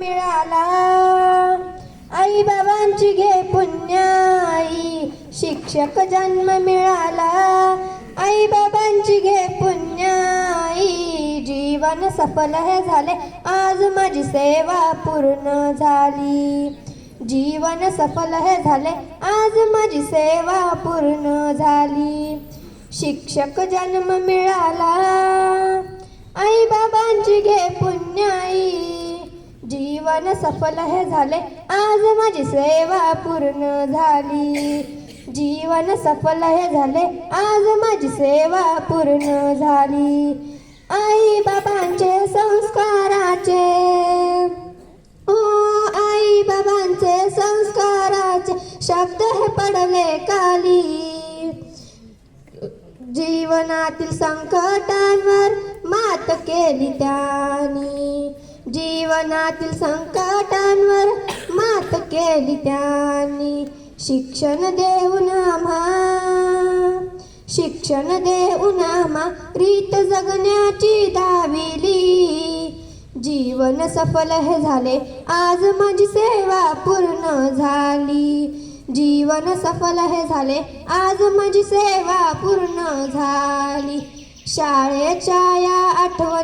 मिळाला. आई बाबांची घे पुण्याई. शिक्षक जन्म मिळाला. आई बाबांची घे पुण्याई. जीवन सफल हे झाले. आज माझी सेवा पूर्ण झाली. जीवन सफल हे झाले. आज माझी सेवा पूर्ण झाली. शिक्षक जन्म मिळाला. आई बाबांची घे पुण्याई. जीवन सफल हे झाले. आज माझी सेवा पूर्ण झाली. जीवन सफल हे झाले. आज माझी सेवा पूर्ण झाली. आई बाबांचे संस्काराचे. ओ आई बाबांचे संस्काराचे शब्द हे पडले काली. जीवनातील संकटांवर मात केली त्याने. जीवनातील संकटांवर मात केली त्यांनी. शिक्षण देऊन आम्हा शिक्षण देऊन आम्हा रीत जगण्याची दाविली. जीवन सफल हे झाले आज माझी सेवा पूर्ण झाली. जीवन सफल हे झाले आज माझी सेवा पूर्ण झाली. शाळेच्या या आठवणी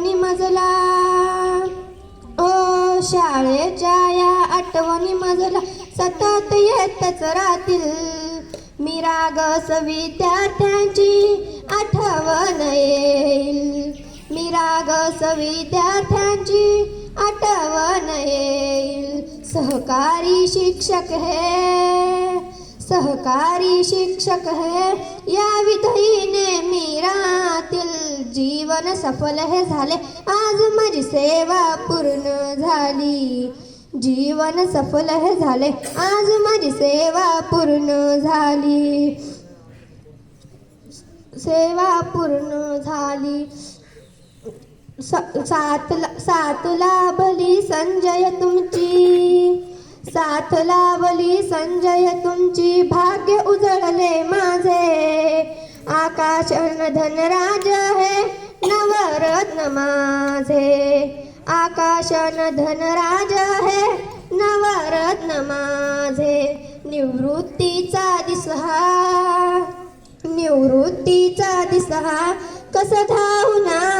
शाळेच्या या आठवणी मजला सतत येतच राहतील. मी रागस विद्यार्थ्यांची आठवण येईल. मी रागस विद्यार्थ्यांची आठवण येईल. सहकारी शिक्षक हे सहकारी शिक्षक है। या विधईने मी जीवन सफल हे झाले। आज माझी सेवा पूर्ण झाली। जीवन सफल हे झाले। आज माझी सेवा पूर्ण झाली। सेवा पूर्ण झाली। स- सात ला- सात लाभली संजय तुमची। साथ लावली संजय तुमची भाग्य उजळले माझे. आकाश धनराज हे नवरत्न माझे. आकाश धनराज हे नवरत्न माझे. निवृत्तीचा दिसहा निवृत्तीचा दिसहा कस धावना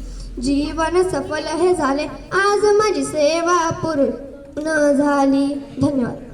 जीवन सफल हे झाले. आज माझी सेवा पूर्ण झाली. धन्यवाद.